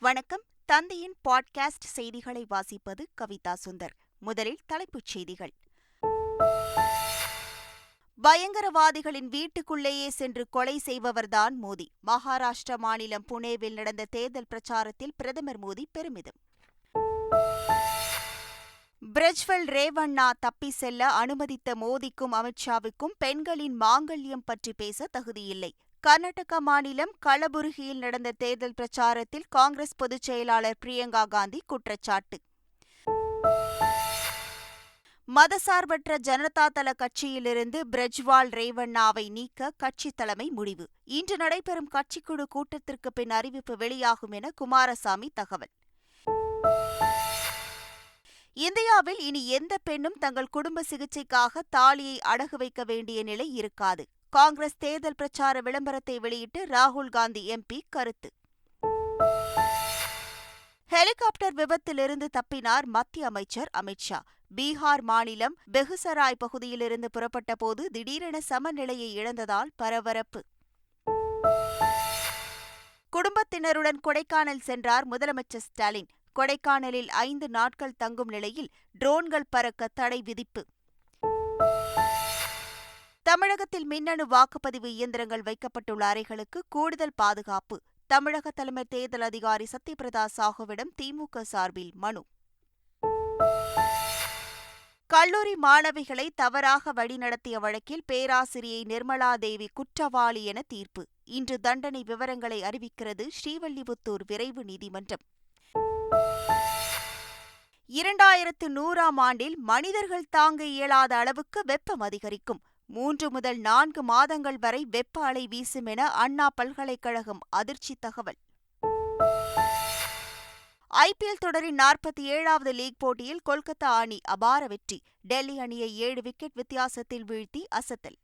வணக்கம். தந்தையின் பாட்காஸ்ட் செய்திகளை வாசிப்பது கவிதா சுந்தர். முதலில் தலைப்புச் செய்திகள். பயங்கரவாதிகளின் வீட்டுக்குள்ளேயே சென்று கொலை செய்பவர்தான் மோடி. மகாராஷ்டிர மாநிலம் புனேவில் நடந்த தேர்தல் பிரச்சாரத்தில் பிரதமர் மோடி பெருமிதம். பிரஜ்வல் ரேவண்ணா தப்பி செல்ல அனுமதித்த மோடிக்கும் அமித்ஷாவுக்கும் பெண்களின் மாங்கல்யம் பற்றி பேச தகுதியில்லை. கர்நாடக மாநிலம் கலபுருகியில் நடந்த தேர்தல் பிரச்சாரத்தில் காங்கிரஸ் பொதுச் செயலாளர் பிரியங்கா காந்தி குற்றச்சாட்டு. மதசார்பற்ற ஜனதா தள கட்சியிலிருந்து பிரஜ்வால் ரேவண்ணாவை நீக்க கட்சி தலைமை முடிவு. இன்று நடைபெறும் கட்சிக்குழு கூட்டத்திற்கு பின் அறிவிப்பு வெளியாகும் என குமாரசாமி தகவல். இந்தியாவில் இனி எந்த பெண்ணும் தங்கள் குடும்ப சிகிச்சைக்காக தாலியை அடகு வைக்க வேண்டிய நிலை இருக்காது. காங்கிரஸ் தேர்தல் பிரச்சார விளம்பரத்தை வெளியிட்டு ராகுல் காந்தி எம்பி கருத்து. ஹெலிகாப்டர் விபத்திலிருந்து தப்பினார் மத்திய அமைச்சர் அமித்ஷா பீகார் மாநிலம் பெகுசராய் பகுதியிலிருந்து புறப்பட்ட போது திடீரென சமநிலையை இழந்ததால் பரபரப்பு. குடும்பத்தினருடன் கொடைக்கானல் சென்றார் முதலமைச்சர் ஸ்டாலின். கொடைக்கானலில் ஐந்து நாட்கள் தங்கும் நிலையில் ட்ரோன்கள் பறக்க தடை விதிப்பு. தமிழகத்தில் மின்னணு வாக்குப்பதிவு இயந்திரங்கள் வைக்கப்பட்டுள்ள அறைகளுக்கு கூடுதல் பாதுகாப்பு. தமிழக தலைமை தேர்தல் அதிகாரி சத்யபிரதா சாஹுவிடம் திமுக சார்பில் மனு. கல்லூரி மாணவிகளை தவறாக வழிநடத்திய வழக்கில் பேராசிரியை நிர்மலா தேவி குற்றவாளி என தீர்ப்பு. இன்று தண்டனை விவரங்களை அறிவிக்கிறது ஸ்ரீவல்லிபுத்தூர் விரைவு நீதிமன்றம். இரண்டாயிரத்து நூறாம் ஆண்டில் மனிதர்கள் தாங்க இயலாத அளவுக்கு வெப்பம் அதிகரிக்கும். மூன்று முதல் நான்கு மாதங்கள் வரை வெப்ப அலை வீசும் என அண்ணா பல்கலைக்கழகம் அதிர்ச்சி தகவல். ஐபிஎல் தொடரின் நாற்பத்தி ஏழாவது லீக் போட்டியில் கொல்கத்தா அணி அபார வெற்றி. டெல்லி அணியை ஏழு விக்கெட் வித்தியாசத்தில் வீழ்த்தி அசத்தல்.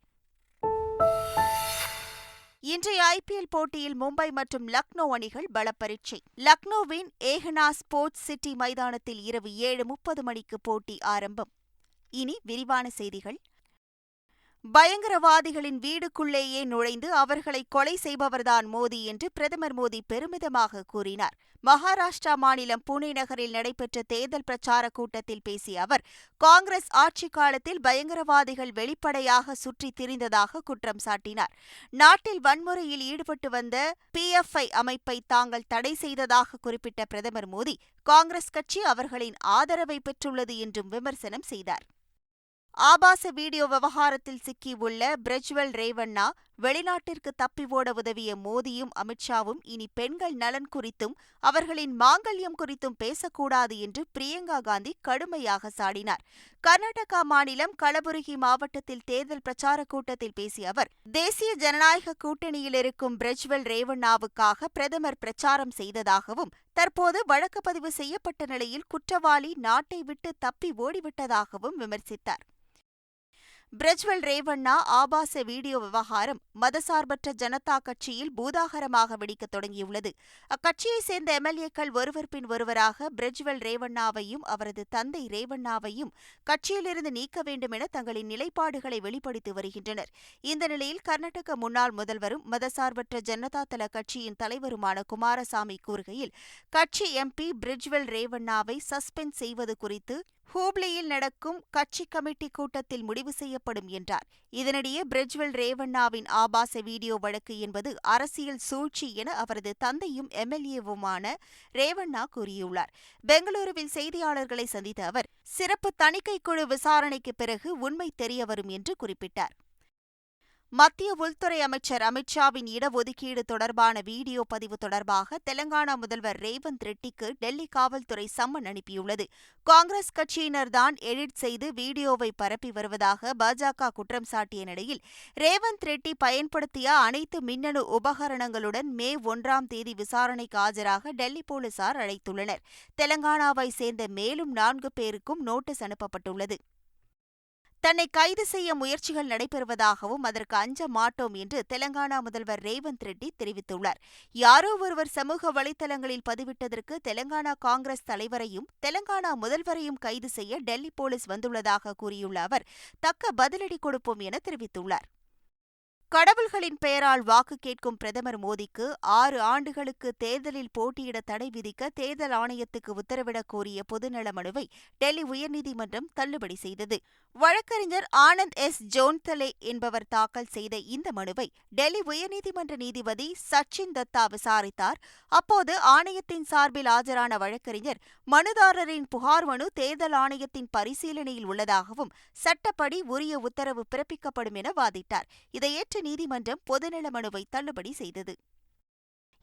இன்றைய ஐபிஎல் போட்டியில் மும்பை மற்றும் லக்னோ அணிகள் பலப்பரீட்சை. லக்னோவின் ஏகனா ஸ்போர்ட்ஸ் சிட்டி மைதானத்தில் இரவு ஏழு முப்பது மணிக்கு போட்டி ஆரம்பம். இனி விரிவான செய்திகள். பயங்கரவாதிகளின் வீடுக்குள்ளேயே நுழைந்து அவர்களை கொலை செய்பவர்தான் மோடி என்று பிரதமர் மோடி பெருமிதமாக கூறினார். மகாராஷ்டிரா மாநிலம் புனே நகரில் நடைபெற்ற தேர்தல் பிரச்சார கூட்டத்தில் பேசிய அவர் காங்கிரஸ் ஆட்சிக் காலத்தில் பயங்கரவாதிகள் வெளிப்படையாக சுற்றித் திரிந்ததாக குற்றம் சாட்டினார். நாட்டில் வன்முறையில் ஈடுபட்டு வந்த பிஎஃப்ஐ அமைப்பை தாங்கள் தடை செய்ததாக குறிப்பிட்ட பிரதமர் மோடி காங்கிரஸ் கட்சி அவர்களின் ஆதரவை பெற்றுள்ளது என்றும் விமர்சனம் செய்தார். ஆபாச வீடியோ விவகாரத்தில் சிக்கியுள்ள பிரஜ்வல் ரேவண்ணா வெளிநாட்டிற்கு தப்பி ஓட உதவிய மோடியும் அமித்ஷாவும் இனி பெண்கள் நலன் குறித்தும் அவர்களின் மாங்கல்யம் குறித்தும் பேசக்கூடாது என்று பிரியங்கா காந்தி கடுமையாக சாடினார். கர்நாடகா மாநிலம் களபுரகி மாவட்டத்தில் தேர்தல் பிரச்சார கூட்டத்தில் பேசிய அவர் தேசிய ஜனநாயக கூட்டணியில் இருக்கும் பிரஜ்வல் ரேவண்ணாவுக்காக பிரதமர் பிரச்சாரம் செய்ததாகவும் தற்போது வழக்கு பதிவு செய்யப்பட்ட நிலையில் குற்றவாளி நாட்டை விட்டு தப்பி ஓடிவிட்டதாகவும் விமர்சித்தார். பிரஜ்வல் ரேவண்ணா ஆபாச வீடியோ விவகாரம் மதசார்பற்ற ஜனதா கட்சியில் பூதாகரமாக வெடிக்கத் தொடங்கியுள்ளது. அக்கட்சியைச் சேர்ந்த எம்எல்ஏக்கள் ஒருவர் பின் ஒருவராக பிரஜ்வல் ரேவண்ணாவையும் அவரது தந்தை ரேவண்ணாவையும் கட்சியிலிருந்து நீக்க வேண்டும் என தங்களின் நிலைப்பாடுகளை வெளிப்படுத்தி வருகின்றனர். இந்த நிலையில் கர்நாடக முன்னாள் முதல்வரும் மதசார்பற்ற ஜனதா தள கட்சியின் தலைவருமான குமாரசாமி கூறுகையில் கட்சி எம்பி பிரிஜ்வல் ரேவண்ணாவை சஸ்பெண்ட் செய்வது குறித்து ஹூப்ளியில் நடக்கும் கட்சி கமிட்டி கூட்டத்தில் முடிவு செய்யப்படும் என்றார். இதனிடையே பிரிஜ்வல் ரேவண்ணாவின் ஆபாச வீடியோ வழக்கு என்பது அரசியல் சூழ்ச்சி என அவரது தந்தையும் எம்எல்ஏவுமான ரேவண்ணா கூறியுள்ளார். பெங்களூருவில் செய்தியாளர்களை சந்தித்த அவர் சிறப்பு தணிக்கைக்குழு விசாரணைக்கு பிறகு உண்மை தெரியவரும் என்று குறிப்பிட்டார். மத்திய உள்துறை அமைச்சர் அமித்ஷாவின் இடஒதுக்கீடு தொடர்பான வீடியோ பதிவு தொடர்பாக தெலங்கானா முதல்வர் ரேவந்த் ரெட்டிக்கு டெல்லி காவல்துறை சம்மன் அனுப்பியுள்ளது. காங்கிரஸ் கட்சியினர்தான் எடிட் செய்து வீடியோவை பரப்பி வருவதாக பாஜக குற்றம் சாட்டிய நிலையில் ரேவந்த் ரெட்டி பயன்படுத்திய அனைத்து மின்னணு உபகரணங்களுடன் மே ஒன்றாம் தேதி விசாரணைக்கு ஆஜராக டெல்லி போலீசார் அழைத்துள்ளனர். தெலங்கானாவை சேர்ந்த மேலும் நான்கு பேருக்கும் நோட்டீஸ் அனுப்பப்பட்டுள்ளது. தன்னை கைது செய்ய முயற்சிகள் நடைபெறுவதாகவும் அதற்கு அஞ்ச மாட்டோம் என்று தெலங்கானா முதல்வர் ரேவந்த் ரெட்டி தெரிவித்துள்ளார். யாரோ ஒருவர் சமூக வலைதளங்களில் பதிவிட்டதற்கு தெலங்கானா காங்கிரஸ் தலைவரையும் தெலங்கானா முதல்வரையும் கைது செய்ய டெல்லி போலீஸ் வந்துள்ளதாக கூறியுள்ள அவர் தக்க பதிலடி கொடுப்போம் என தெரிவித்துள்ளார். கடவுள்களின் பெயரால் வாக்கு கேட்கும் பிரதமர் மோடிக்கு ஆறு ஆண்டுகளுக்கு தேர்தலில் போட்டியிட தடை விதிக்க தேர்தல் ஆணையத்துக்கு உத்தரவிடக் கோரிய பொதுநல மனுவை டெல்லி உயர்நீதிமன்றம் தள்ளுபடி செய்தது. வழக்கறிஞர் ஆனந்த் எஸ். ஜோன்தலே என்பவர் தாக்கல் செய்த இந்த மனுவை டெல்லி உயர்நீதிமன்ற நீதிபதி சச்சின் தத்தா விசாரித்தார். அப்போது ஆணையத்தின் சார்பில் ஆஜரான வழக்கறிஞர் மனுதாரரின் புகார் மனு தேர்தல் ஆணையத்தின் பரிசீலனையில் உள்ளதாகவும் சட்டப்படி உரிய உத்தரவு பிறப்பிக்கப்படும் என வாதிட்டார். இதையேற்று நீதிமன்றம் பொதுநல மனுவை தள்ளுபடி செய்தது.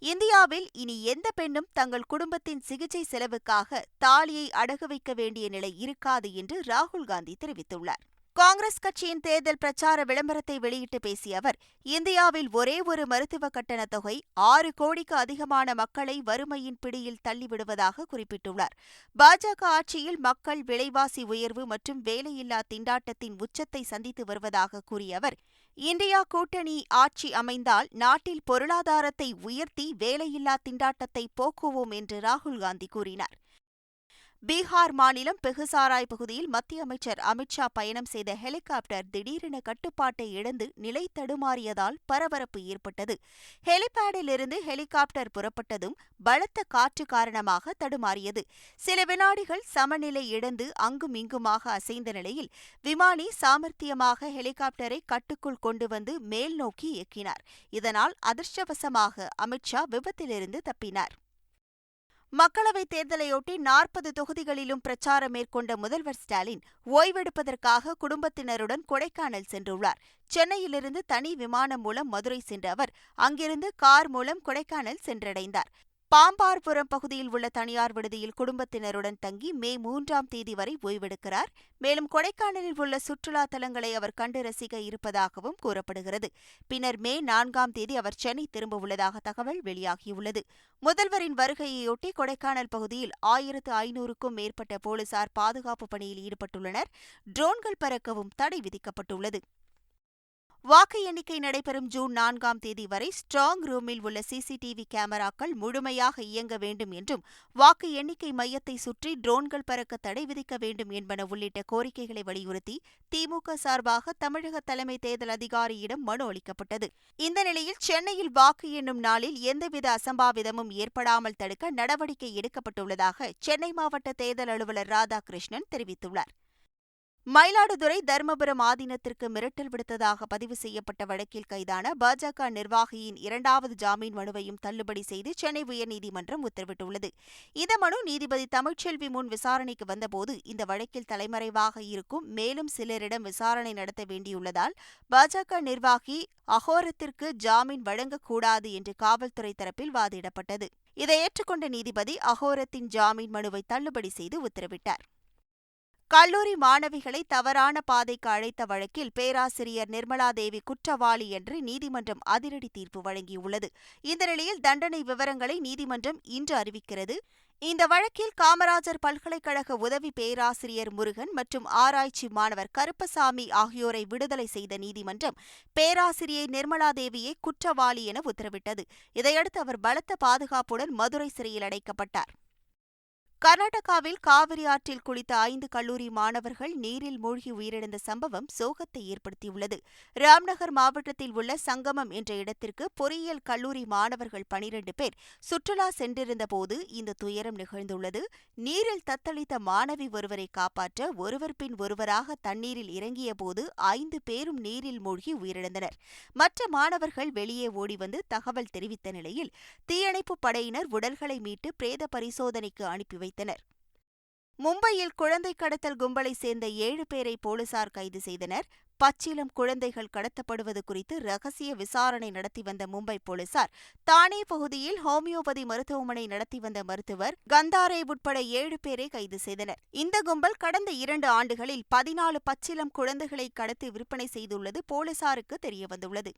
இந்தியாவில் இனி எந்த பெண்ணும் தங்கள் குடும்பத்தின் சிகிச்சை செலவுக்காக தாலியை அடகு வைக்க வேண்டிய நிலை இருக்காது என்று ராகுல் காந்தி தெரிவித்துள்ளார். காங்கிரஸ் கட்சியின் தேர்தல் பிரச்சார விளம்பரத்தை வெளியிட்டு பேசிய அவர் இந்தியாவில் ஒரே ஒரு மருத்துவ கட்டண தொகை ஆறு கோடிக்கு அதிகமான மக்களை வறுமையின் பிடியில் தள்ளிவிடுவதாக குறிப்பிட்டுள்ளார். பாஜக ஆட்சியில் மக்கள் விலைவாசி உயர்வு மற்றும் வேலையில்லா திண்டாட்டத்தின் உச்சத்தை சந்தித்து வருவதாக கூறிய அவர் இந்தியா கூட்டணி ஆட்சி அமைந்தால் நாட்டில் பொருளாதாரத்தை உயர்த்தி வேலையில்லா திண்டாட்டத்தை போக்குவோம் என்று ராகுல் காந்தி கூறினார். பீகார் மாநிலம் பெகுசாராய் பகுதியில் மத்திய அமைச்சர் அமித்ஷா பயணம் செய்த ஹெலிகாப்டர் திடீரென கட்டுப்பாட்டை இழந்து நிலை தடுமாறியதால் பரபரப்பு ஏற்பட்டது. ஹெலிபேடிலிருந்து ஹெலிகாப்டர் புறப்பட்டதும் பலத்த காற்று காரணமாக தடுமாறியது. சில வினாடிகள் சமநிலை இழந்து அங்கும் இங்குமாக அசைந்த நிலையில் விமானி சாமர்த்தியமாக ஹெலிகாப்டரை கட்டுக்குள் கொண்டு வந்து மேல் நோக்கி இயக்கினார். இதனால் அதிர்ஷ்டவசமாக அமித்ஷா விபத்திலிருந்து தப்பினார். மக்களவைத் தேர்தலையொட்டி நாற்பது தொகுதிகளிலும் பிரச்சாரம் மேற்கொண்ட முதல்வர் ஸ்டாலின் ஓய்வெடுப்பதற்காக குடும்பத்தினருடன் கொடைக்கானல் சென்றுள்ளார். சென்னையிலிருந்து தனி விமானம் மூலம் மதுரை சென்ற அவர் அங்கிருந்து கார் மூலம் கொடைக்கானல் சென்றடைந்தார். பாம்பார்புரம் பகுதியில் உள்ள தனியார் விடுதியில் குடும்பத்தினருடன் தங்கி மே மூன்றாம் தேதி வரை ஓய்வெடுக்கிறார். மேலும் கொடைக்கானலில் உள்ள சுற்றுலா தலங்களை அவர் கண்டு ரசிக்க இருப்பதாகவும் கூறப்படுகிறது. பின்னர் மே நான்காம் தேதி அவர் சென்னை திரும்ப உள்ளதாக தகவல் வெளியாகியுள்ளது. முதல்வரின் வருகையையொட்டி கொடைக்கானல் பகுதியில் ஆயிரத்து ஐநூறுக்கும் மேற்பட்ட போலீசார் பாதுகாப்பு பணியில் ஈடுபட்டுள்ளனர். ட்ரோன்கள் பறக்கவும் தடை விதிக்கப்பட்டுள்ளது. வாக்கு எண்ணிக்கை நடைபெறும் ஜூன் நான்காம் தேதி வரை ஸ்ட்ராங் ரூமில் உள்ள சிசிடிவி கேமராக்கள் முழுமையாக இயங்க வேண்டும் என்றும் வாக்கு எண்ணிக்கை மையத்தை சுற்றி ட்ரோன்கள் பறக்க தடை விதிக்க வேண்டும் என்பன உள்ளிட்ட கோரிக்கைகளை வலியுறுத்தி திமுக சார்பாக தமிழக தலைமை தேர்தல் அதிகாரியிடம் மனு அளிக்கப்பட்டது. இந்த நிலையில் சென்னையில் வாக்கு எண்ணும் நாளில் எந்தவித அசம்பாவிதமும் ஏற்படாமல் தடுக்க நடவடிக்கை எடுக்கப்பட்டுள்ளதாக சென்னை மாவட்ட தேர்தல் அலுவலர் ராதாகிருஷ்ணன் தெரிவித்துள்ளார். மயிலாடுதுறை தர்மபுரம் ஆதீனத்திற்கு மிரட்டல் விடுத்ததாக பதிவு செய்யப்பட்ட வழக்கில் கைதான பாஜக நிர்வாகியின் இரண்டாவது ஜாமீன் மனுவையும் தள்ளுபடி செய்து சென்னை உயர்நீதிமன்றம் உத்தரவிட்டுள்ளது. இந்த மனு நீதிபதி தமிழ்ச்செல்வி முன் விசாரணைக்கு வந்தபோது இந்த வழக்கில் தலைமறைவாக இருக்கும் மேலும் சிலரிடம் விசாரணை நடத்த வேண்டியுள்ளதால் பாஜக நிர்வாகி அகோரத்திற்கு ஜாமீன் வழங்கக்கூடாது என்று காவல்துறை தரப்பில் வாதிடப்பட்டது. இதை ஏற்றுக்கொண்ட நீதிபதி அகோரத்தின் ஜாமீன் மனுவை தள்ளுபடி செய்து உத்தரவிட்டார். கல்லூரி மாணவிகளை தவறான பாதைக்கு அழைத்த வழக்கில் பேராசிரியர் நிர்மலா தேவி குற்றவாளி என்று நீதிமன்றம் அதிரடி தீர்ப்பு வழங்கியுள்ளது. இந்த நிலையில் தண்டனை விவரங்களை நீதிமன்றம் இன்று அறிவிக்கிறது. இந்த வழக்கில் காமராஜர் பல்கலைக்கழக உதவி பேராசிரியர் முருகன் மற்றும் ஆராய்ச்சி மாணவர் கருப்பசாமி ஆகியோரை விடுதலை செய்த நீதிமன்றம் பேராசிரியை நிர்மலா தேவியை குற்றவாளி என உத்தரவிட்டது. இதையடுத்து அவர் பலத்த பாதுகாப்புடன் மதுரை சிறையில் அடைக்கப்பட்டார். கர்நாடகாவில் காவிரி ஆற்றில் குளித்த ஐந்து கல்லூரி மாணவர்கள் நீரில் மூழ்கி உயிரிழந்த சம்பவம் சோகத்தை ஏற்படுத்தியுள்ளது. ராம்நகர் மாவட்டத்தில் உள்ள சங்கமம் என்ற இடத்திற்கு பொறியியல் கல்லூரி மாணவர்கள் பனிரண்டு பேர் சுற்றுலா சென்றிருந்தபோது இந்த துயரம் நிகழ்ந்துள்ளது. நீரில் தத்தளித்த மாணவி ஒருவரை காப்பாற்ற ஒருவர் பின் ஒருவராக தண்ணீரில் இறங்கியபோது ஐந்து பேரும் நீரில் மூழ்கி உயிரிழந்தனர். மற்ற மாணவர்கள் வெளியே ஓடி வந்து தகவல் தெரிவித்த நிலையில் தீயணைப்புப் படையினர் உடல்களை மீட்டு பிரேத பரிசோதனைக்கு அனுப்பி வைத்தனர். மும்பையில் குழந்தை கடத்தல் கும்பலை சேர்ந்த ஏழு பேரை போலீசார் கைது செய்தனர். பச்சிலம் குழந்தைகள் கடத்தப்படுவது குறித்து ரகசிய விசாரணை நடத்தி வந்த மும்பை போலீசார் தானே பகுதியில் ஹோமியோபதி மருத்துவமனை நடத்தி வந்த மருத்துவர் கந்தாரே உட்பட ஏழு பேரை கைது செய்தனர். இந்த கும்பல் கடந்த இரண்டு ஆண்டுகளில் பதினாலு பச்சிலம் குழந்தைகளை கடத்தி விற்பனை செய்துள்ளது போலீசாருக்கு தெரியவந்துள்ளது.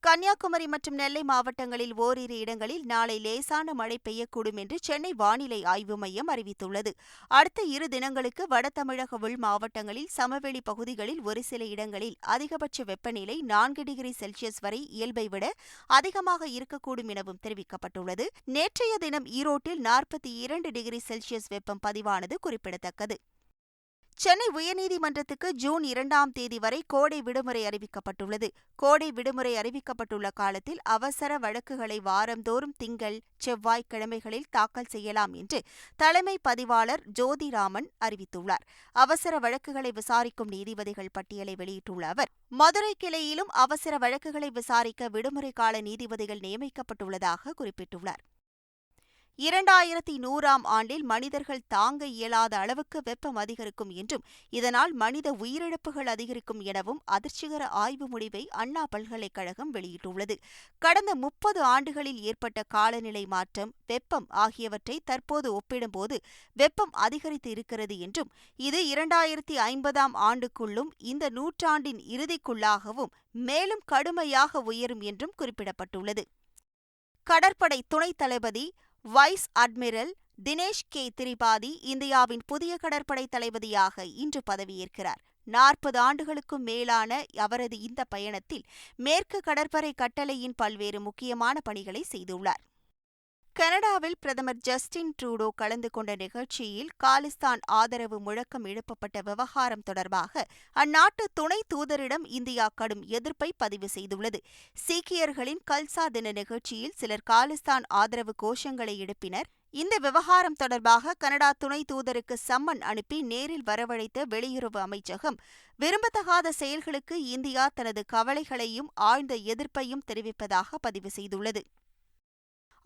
கன்னியாகுமரி மற்றும் நெல்லை மாவட்டங்களில் ஓரிரு இடங்களில் நாளை லேசான மழை பெய்யக்கூடும் என்று சென்னை வானிலை ஆய்வு மையம் அறிவித்துள்ளது. அடுத்த இரு தினங்களுக்கு வட தமிழக உள் மாவட்டங்களில் சமவெளி பகுதிகளில் ஒரு சில இடங்களில் அதிகபட்ச வெப்பநிலை நான்கு டிகிரி செல்சியஸ் வரை இயல்பை விட அதிகமாக இருக்கக்கூடும் எனவும் தெரிவிக்கப்பட்டுள்ளது. நேற்றைய தினம் ஈரோட்டில் நாற்பத்தி இரண்டு டிகிரி செல்சியஸ் வெப்பம் பதிவானது குறிப்பிடத்தக்கது. சென்னை உயர்நீதிமன்றத்துக்கு ஜூன் இரண்டாம் தேதி வரை கோடை விடுமுறை அறிவிக்கப்பட்டுள்ளது. கோடை விடுமுறை அறிவிக்கப்பட்டுள்ள காலத்தில் அவசர வழக்குகளை வாரந்தோறும் திங்கள் செவ்வாய் கிழமைகளில் தாக்கல் செய்யலாம் என்று தலைமை பதிவாளர் ஜோதிராமன் அறிவித்துள்ளார். அவசர வழக்குகளை விசாரிக்கும் நீதிபதிகள் பட்டியலை வெளியிட்டுள்ள அவர் மதுரை கிளையிலும் அவசர வழக்குகளை விசாரிக்க விடுமுறை கால நீதிபதிகள் நியமிக்கப்பட்டுள்ளதாக குறிப்பிட்டுள்ளார். இரண்டாயிரத்தி நூறாம் ஆண்டில் மனிதர்கள் தாங்க இயலாத அளவுக்கு வெப்பம் அதிகரிக்கும் என்றும் இதனால் மனித உயிரிழப்புகள் அதிகரிக்கும் எனவும் அதிர்ச்சிகர ஆய்வு முடிவை அண்ணா பல்கலைக்கழகம் வெளியிட்டுள்ளது. கடந்த முப்பது ஆண்டுகளில் ஏற்பட்ட காலநிலை மாற்றம் வெப்பம் ஆகியவற்றை தற்போது ஒப்பிடும்போது வெப்பம் அதிகரித்து இருக்கிறது என்றும் இது இரண்டாயிரத்தி ஐம்பதாம் ஆண்டுக்குள்ளும் இந்த நூற்றாண்டின் இறுதிக்குள்ளாகவும் மேலும் கடுமையாக உயரும் என்றும் குறிப்பிடப்பட்டுள்ளது. கடற்படை துணைத் தளபதி vice admiral Dinesh K. Tripathi இந்தியாவின் புதிய கடற்படை தளபதியாக இன்று பதவியேற்கிறார். நாற்பது ஆண்டுகளுக்கும் மேலான அவரது இந்த பயணத்தில் மேற்கு கடற்படை கட்டளையின் பல்வேறு முக்கியமான பணிகளை செய்துள்ளார். கனடாவில் பிரதமர் ஜஸ்டின் ட்ரூடோ கலந்து கொண்ட நிகழ்ச்சியில் காலிஸ்தான் ஆதரவு முழக்கம் எழுப்பப்பட்ட விவகாரம் தொடர்பாக அந்நாட்டு துணை தூதரிடம் இந்தியா கடும் எதிர்ப்பை பதிவு செய்துள்ளது. சீக்கியர்களின் கல்சா தின நிகழ்ச்சியில் சிலர் காலிஸ்தான் ஆதரவு கோஷங்களை எழுப்பினர். இந்த விவகாரம் தொடர்பாக கனடா துணை தூதருக்கு சம்மன் அனுப்பி நேரில் வரவழைத்த வெளியுறவு அமைச்சகம் விரும்பத்தகாத செயல்களுக்கு இந்தியா தனது கவலைகளையும் ஆழ்ந்த எதிர்ப்பையும் தெரிவிப்பதாக பதிவு செய்துள்ளது.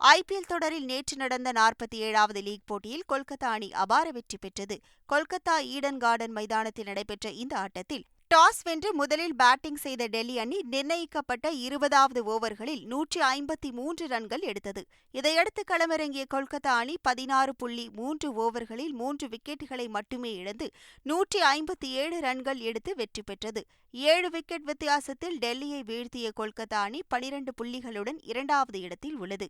ஐபிஎல் தொடரில் நேற்று நடந்த நாற்பத்தி ஏழாவது லீக் போட்டியில் கொல்கத்தா அணி அபார வெற்றி பெற்றது. கொல்கத்தா ஈடன் கார்டன் மைதானத்தில் நடைபெற்ற இந்த ஆட்டத்தில் டாஸ் வென்று முதலில் பேட்டிங் செய்த டெல்லி அணி நிர்ணயிக்கப்பட்ட இருபதாவது ஓவர்களில் நூற்றி ஐம்பத்தி மூன்று ரன்கள் எடுத்தது. இதையடுத்து களமிறங்கிய கொல்கத்தா அணி பதினாறு புள்ளி மூன்று ஓவர்களில் மூன்று விக்கெட்டுகளை மட்டுமே இழந்து நூற்றி ஐம்பத்தி ஏழு ரன்கள் எடுத்து வெற்றி பெற்றது. ஏழு விக்கெட் வித்தியாசத்தில் டெல்லியை வீழ்த்திய கொல்கத்தா அணி பனிரண்டு புள்ளிகளுடன் இரண்டாவது இடத்தில் உள்ளது.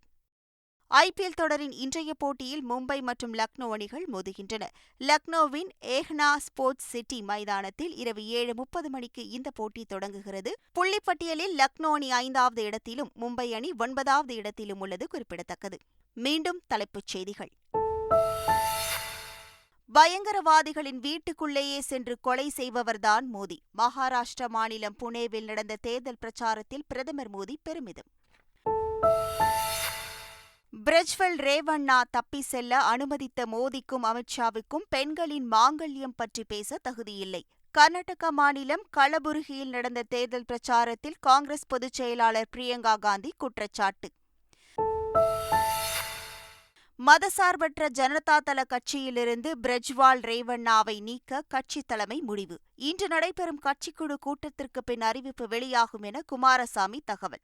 ஐபிஎல் தொடரின் இன்றைய போட்டியில் மும்பை மற்றும் லக்னோ அணிகள் மோதுகின்றன. லக்னோவின் ஏஹ்னா ஸ்போர்ட்ஸ் சிட்டி மைதானத்தில் இரவு ஏழு முப்பது மணிக்கு இந்த போட்டி தொடங்குகிறது. புள்ளிப்பட்டியலில் லக்னோ அணி ஐந்தாவது இடத்திலும் மும்பை அணி ஒன்பதாவது இடத்திலும் உள்ளது குறிப்பிடத்தக்கது. மீண்டும் தலைப்புச் செய்திகள். பயங்கரவாதிகளின் வீட்டுக்குள்ளேயே சென்று கொலை செய்பவர்தான் மோடி மகாராஷ்டிரா மாநிலம் புனேவில் நடந்த தேர்தல் பிரச்சாரத்தில் பிரதமர் மோடி பெருமிதம். பிரெஜ்வெல் ரேவண்ணா தப்பி செல்ல அனுமதித்த மோடிக்கும் அமித்ஷாவுக்கும் பெண்களின் மாங்கல்யம் பற்றி பேச தகுதியில்லை. கர்நாடக மாநிலம் களபுருகியில் நடந்த தேர்தல் பிரச்சாரத்தில் காங்கிரஸ் பொதுச் செயலாளர் பிரியங்கா காந்தி குற்றச்சாட்டு. மதசார்பற்ற ஜனதா தள கட்சியிலிருந்து பிரஜ்வால் ரேவண்ணாவை நீக்க கட்சி தலைமை முடிவு. இன்று நடைபெறும் கட்சிக்குழு கூட்டத்திற்கு பின் அறிவிப்பு வெளியாகும் என குமாரசாமி தகவல்.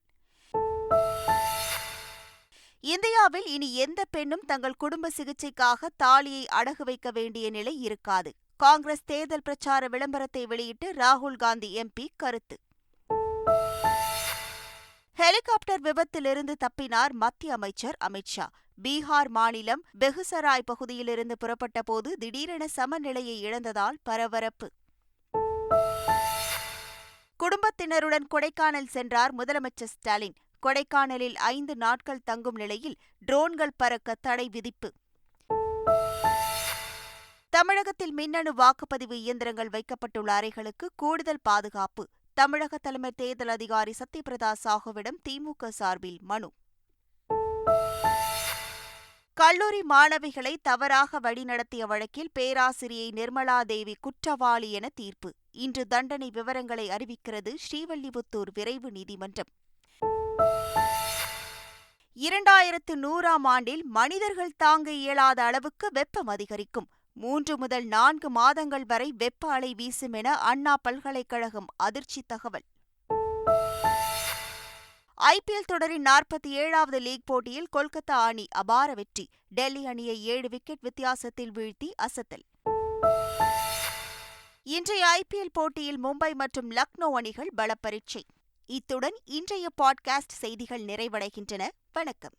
இந்தியாவில் இனி எந்த பெண்ணும் தங்கள் குடும்ப சிகிச்சைக்காக தாலியை அடகு வைக்க வேண்டிய நிலை இருக்காது. காங்கிரஸ் தேர்தல் பிரச்சார விளம்பரத்தை வெளியிட்டு ராகுல் காந்தி எம்பி கருத்து. ஹெலிகாப்டர் விபத்திலிருந்து தப்பினார் மத்திய அமைச்சர் அமித்ஷா பீகார் மாநிலம் பெகுசராய் பகுதியிலிருந்து புறப்பட்ட போது திடீரென சமநிலையை இழந்ததால் பரபரப்பு. குடும்பத்தினருடன் கொடைக்கானல் சென்றார் முதலமைச்சர் ஸ்டாலின். கொடைக்கானலில் ஐந்து நாட்கள் தங்கும் நிலையில் ட்ரோன்கள் பறக்க தடை விதிப்பு. தமிழகத்தில் மின்னணு வாக்குப்பதிவு இயந்திரங்கள் வைக்கப்பட்டுள்ள அறைகளுக்கு கூடுதல் பாதுகாப்பு. தமிழக தலைமை தேர்தல் அதிகாரி சத்யபிரதா சாஹுவிடம் திமுக சார்பில் மனு. கல்லூரி மாணவிகளை தவறாக வழிநடத்திய வழக்கில் பேராசிரியை நிர்மலா தேவி குற்றவாளி என தீர்ப்பு. இன்று தண்டனை விவரங்களை அறிவிக்கிறது ஸ்ரீவல்லிபுத்தூர் விரைவு நீதிமன்றம். இரண்டாயிரத்து நூறாம் ஆண்டில் மனிதர்கள் தாங்க இயலாத அளவுக்கு வெப்பம் அதிகரிக்கும். மூன்று முதல் நான்கு மாதங்கள் வரை வெப்ப அலை வீசும் என அண்ணா பல்கலைக்கழகம் அதிர்ச்சி தகவல். ஐபிஎல் தொடரின் நாற்பத்தி ஏழாவது லீக் போட்டியில் கொல்கத்தா அணி அபார வெற்றி. டெல்லி அணியை ஏழு விக்கெட் வித்தியாசத்தில் வீழ்த்தி அசத்தல். இன்றைய ஐபிஎல் போட்டியில் மும்பை மற்றும் லக்னோ அணிகள் பலப்பரீட்சை. இத்துடன் இன்றைய பாட்காஸ்ட் செய்திகள் நிறைவடைகின்றன. வணக்கம்.